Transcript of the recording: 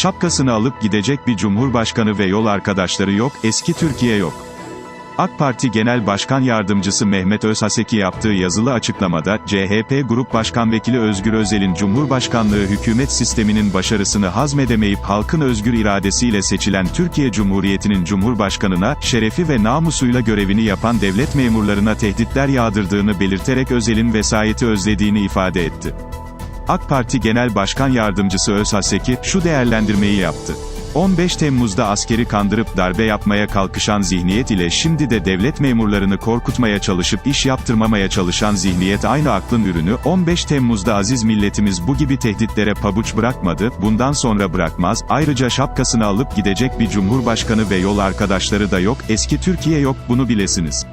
Şapkasını alıp gidecek bir cumhurbaşkanı ve yol arkadaşları yok, eski Türkiye yok. AK Parti Genel Başkan Yardımcısı Mehmet Özhaseki yaptığı yazılı açıklamada, CHP Grup Başkan Vekili Özgür Özel'in Cumhurbaşkanlığı hükümet sisteminin başarısını hazmedemeyip halkın özgür iradesiyle seçilen Türkiye Cumhuriyeti'nin Cumhurbaşkanına, şerefi ve namusuyla görevini yapan devlet memurlarına tehditler yağdırdığını belirterek Özel'in vesayeti özlediğini ifade etti. AK Parti Genel Başkan Yardımcısı Özhaseki, şu değerlendirmeyi yaptı. 15 Temmuz'da askeri kandırıp darbe yapmaya kalkışan zihniyet ile şimdi de devlet memurlarını korkutmaya çalışıp iş yaptırmamaya çalışan zihniyet aynı aklın ürünü, 15 Temmuz'da aziz milletimiz bu gibi tehditlere pabuç bırakmadı, bundan sonra bırakmaz, ayrıca şapkasını alıp gidecek bir cumhurbaşkanı ve yol arkadaşları da yok, eski Türkiye yok, bunu bilesiniz.